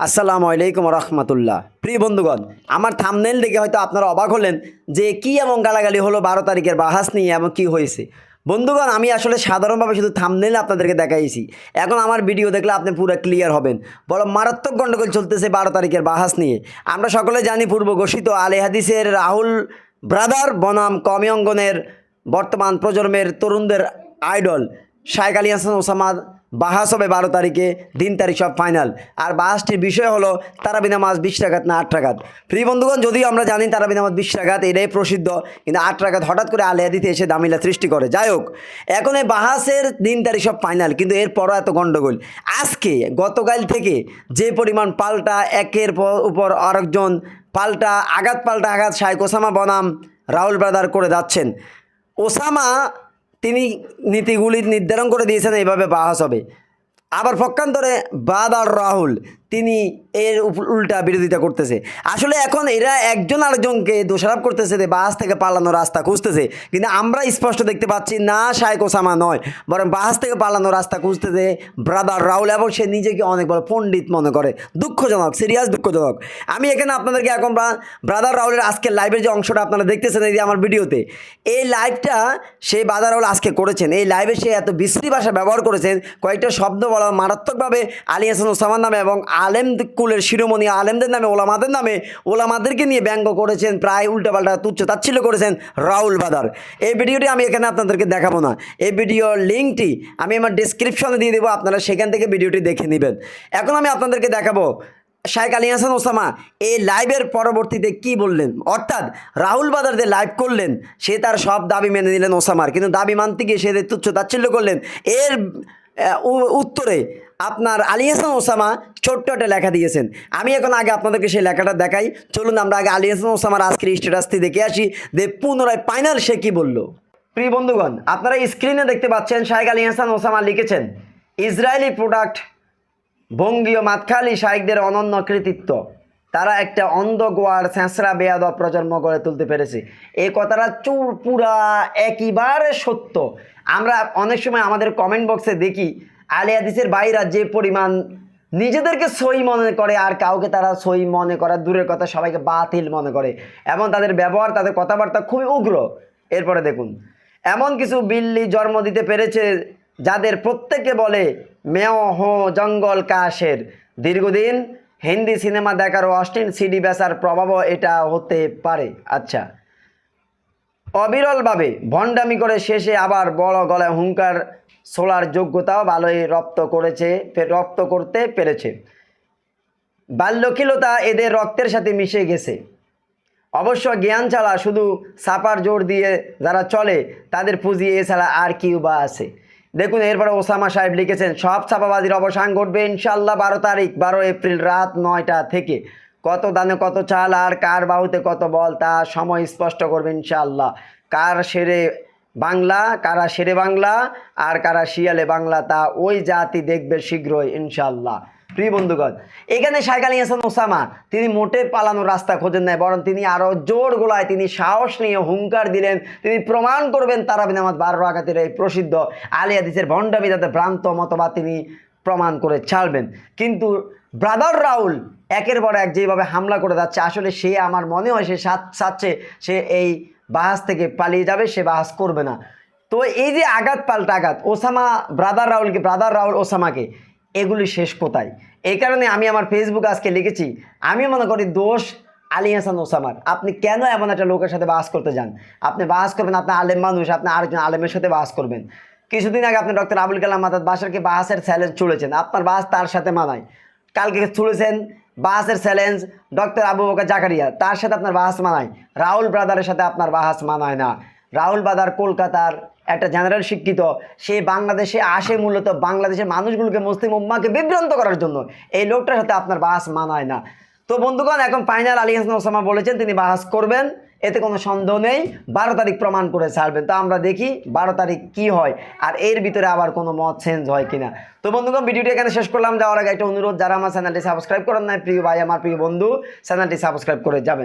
আসসালামু আলাইকুম রহমতুল্লাহ। প্রিয় বন্ধুগণ, আমার থামনেল দেখে হয়তো আপনারা অবাক হলেন যে কি এমন গালাগালি হলো বারো তারিখের বাহাস নিয়ে এমন কি হয়েছে। বন্ধুগণ, আমি আসলে সাধারণভাবে শুধু থামনেল আপনাদেরকে দেখাইছি। এখন আমার ভিডিও দেখলে আপনি পুরো ক্লিয়ার হবেন। বড় মারাত্মক গণ্ডগোল চলতেছে বারো তারিখের বাহাস নিয়ে। আমরা সকলে জানি পূর্ব ঘোষিত আলে হাদিসের রাহুল ব্রাদার বনাম কমি অঙ্গনের বর্তমান প্রজন্মের তরুণদের আইডল শাইক আলী হাসান ওসামা বাহাস হবে বারো তারিখে, দিন তারিখ সব ফাইনাল আর বাহাসটির বিষয় হলো তারাবি নামাজ বিশ টাকাত না আট টাকাত প্রিয় বন্ধুগণ, যদিও আমরা জানি তারাবি নামাজ বিশ টাকাত এটাই প্রসিদ্ধ, কিন্তু আট টাকাত হঠাৎ করে আলিয়া দিতে এসে দামিলা সৃষ্টি করে। যাই হোক, এখন এই বাহাসের দিন তারিখ সব ফাইনাল কিন্তু এরপরও এত গণ্ডগোল। আজকে, গতকাল থেকে যে পরিমাণ পাল্টা, একের পর উপর আরেকজন পাল্টা, আঘাত পাল্টা, আঘাত শাইক ওসামা বনাম, রাহুল ব্রাদার করে যাচ্ছেন। ওসামা তিনি নীতিগুলি নির্ধারণ করে দিয়েছেন এইভাবে বাহাস হবে। আবার পক্ষান্তরে বাদ আর রাহুল তিনি এর উল্টা বিরোধিতা করতেছে। আসলে এখন এরা একজন আরেকজনকে দোষারোপ করতেছে যে বাহাস থেকে পালানোর রাস্তা খুঁজতেছে। কিন্তু আমরা স্পষ্ট দেখতে পাচ্ছি না শায়েক ওসামা নয়। বরং বাহাস থেকে পালানোর রাস্তা খুঁজতেছে ব্রাদার রাহুল এবং সে নিজেকে অনেক বড় পণ্ডিত মনে করে। দুঃখজনক, সিরিয়াস দুঃখজনক। আমি এখানে আপনাদেরকে এখন ব্রা- ব্রাদার রাহুলের আজকের লাইভের যে অংশটা আপনারা দেখতেছেন এই যে আমার ভিডিওতে, এই লাইভটা সেই ব্রাদার রাহুল আজকে করেছেন। এই লাইভে সে এত বিশ্রী ভাষা ব্যবহার করেছেন, কয়েকটা শব্দ বলা মারাত্মকভাবে আলী হাসান নামে এবং আলেম কুলের শিরোমণি আলেমদের নামে, ওলামাদের নামে ওলামাদেরকে নিয়ে ব্যঙ্গ করেছেন, প্রায় উল্টাপাল্টা তুচ্ছ তাচ্ছিল্য করেছেন রাহুল বাদার এই ভিডিওটি আমি এখানে আপনাদেরকে দেখাবো না। এই ভিডিওর লিঙ্কটি আমি আমার ডিসক্রিপশনে দিয়ে দেবো, আপনারা সেখান থেকে ভিডিওটি দেখে নেবেন। এখন আমি আপনাদেরকে দেখাবো শাহেক আলী হাসান ওসামা এই লাইভের পরবর্তীতে কি বললেন? অর্থাৎ রাহুল বাদার যে লাইভ করলেন, সে তার সব দাবি মেনে নিলেন ওসামার। কিন্তু দাবি মানতে গিয়ে সে তুচ্ছ তাচ্ছিল্য করলেন, এর উত্তরে আপনার আলী হাসান ওসামা ছোট্ট একটা লেখা দিয়েছেন। আমি এখন আগে আপনাদেরকে সেই লেখাটা দেখাই। চলুন আমরা আগে আলী হাসান ওসামার আজকের স্ট্যাটাসটি দেখে আসি, যে পুনরায় ফাইনাল সে কি বলল? প্রিয় বন্ধুগণ, আপনারা স্ক্রিনে দেখতে পাচ্ছেন শাহেক আলী হাসান ওসামা লিখেছেন, ইসরায়েলি প্রোডাক্ট বঙ্গীয় মাতখালি শাইকদের অনন্য কৃতিত্ব। তারা একটা অন্ধ গোয়ার স্যাঁচড়া বেয়াদ প্রজন্ম গড়ে তুলতে পেরেছে। এই কথাটা চুর পুরা একেবারে সত্য। আমরা অনেক সময় আমাদের কমেন্ট বক্সে দেখি আলিয়াদিসের বাইরা যে পরিমাণ নিজেদেরকে সই মনে করে আর কাউকে তারা সই মনে করা দূরের কথা সবাইকে বাতিল মনে করে। এবং তাদের ব্যবহার, তাদের কথাবার্তা খুবই উগ্র। এরপরে দেখুন, এমন কিছু বিল্লি জন্ম দিতে পেরেছে যাদের প্রত্যেকে বলে, মেয় হো জঙ্গল কাশের। দীর্ঘদিন হিন্দি সিনেমা দেখার অস্টিন সিডি বেচার প্রভাবও এটা হতে পারে। আচ্ছা। অবিরলভাবে ভণ্ডামি করে শেষে আবার বড় গলায় হুঙ্কার ছোড়ার যোগ্যতাও ভালোই রপ্ত করেছে রপ্ত করতে পেরেছে। বাল্যকিলতা এদের রক্তের সাথে মিশে গেছে। অবশ্য জ্ঞান ছাড়া শুধু সাপার জোর দিয়ে যারা চলে, তাদের পুঁজি এছাড়া আর কি বা আছে। দেখুন, এরপরে ওসামা সাহেব লিখেছেন, সব ছাপাবাজির অবসান ঘটবে ইনশাল্লাহ বারো তারিখ, বারো এপ্রিল রাত নয়টা থেকে। কত দানে কত চাল আর কার বাহুতে কত বল তা সময় স্পষ্ট করবে ইনশাল্লাহ কার সেরে বাংলা, কারা সেরে বাংলা, আর কারা শিয়ালে বাংলা তা ওই জাতি দেখবে শীঘ্রই ইনশাল্লাহ প্রিয় বন্ধুগণ, এখানে শাইক আলী হাসান ওসামা, তিনি মোটে পালানোর রাস্তা খোঁজেন নাই, বরং তিনি আরও জোর গোলায় তিনি সাহস নিয়ে হুঙ্কার দিলেন, তিনি প্রমাণ করবেন তারাবি নামাজ বারো আঘাতের এই প্রসিদ্ধ আলী হাদিসের ভণ্ডামি যাতে ভ্রান্ত মতবাদ তিনি প্রমাণ করে ছাড়বেন। কিন্তু ব্রাদার রাউল একের পর এক যেভাবে হামলা করে যাচ্ছে, আসলে সে আমার মনে হয় সে সাত চাচ্ছে সে এই বাহাস থেকে পালিয়ে যাবে, সে বাহাস করবে না। তো এই যে আঘাত, পাল্টা আঘাত, ওসামা ব্রাদার রাউলকে, ব্রাদার রাউল ওসামাকে এগুলি শেষ কোথায়? এই কারণে আমি আমার ফেসবুকে আজকে লিখেছি, আমি মনে করি দোষ আলী হাসান ওসামার। আপনি কেন এমন একটা লোকের সাথে বাস করতে যান? আপনি বাস করবেন আপনার আলেম মানুষ আপনি আরেকজন আলেমের সাথে বাস করবেন। কিছুদিন আগে আপনি ডক্টর আবুল কালাম মাতাদ বাসারকে বাসের চ্যালেঞ্জ চলেছেন আপনার বাস তার সাথে মানায়। কালকে চলেছেন বাহাসের চ্যালেঞ্জ ডক্টর আবু বকর জাকারিয়া, তার সাথে আপনার বাহাস মানায়। রাহুল ব্রাদারের সাথে আপনার বাহাস মানায় না। রাহুল বাদার কলকাতার একটা জেনারেল শিক্ষিত, সে বাংলাদেশে আসে মূলত বাংলাদেশের মানুষগুলোকে, মুসলিম উম্মাকে বিভ্রান্ত করার জন্য। এই লোকটার সাথে আপনার বাহাস মানায় না। তো বন্ধুগণ, এখন ফাইনাল আলী হাসান ওসামা বলেছেন, তিনি বাহাস করবেন, এতে কোনো সন্দেহ নেই। বারো তারিখ প্রমাণ করে ছাড়বেন। তো আমরা দেখি বারো তারিখ কি হয়, আর এর ভিতরে আবার কোনো মত চেঞ্জ হয় কিনা। তো বন্ধুগণ, ভিডিওটি এখানে শেষ করলাম। যাওয়ার আগে একটা অনুরোধ, যারা আমার চ্যানেলটি সাবস্ক্রাইব করেন নাই, প্রিয় ভাই, আমার প্রিয় বন্ধু চ্যানেলটি সাবস্ক্রাইব করে যাবেন।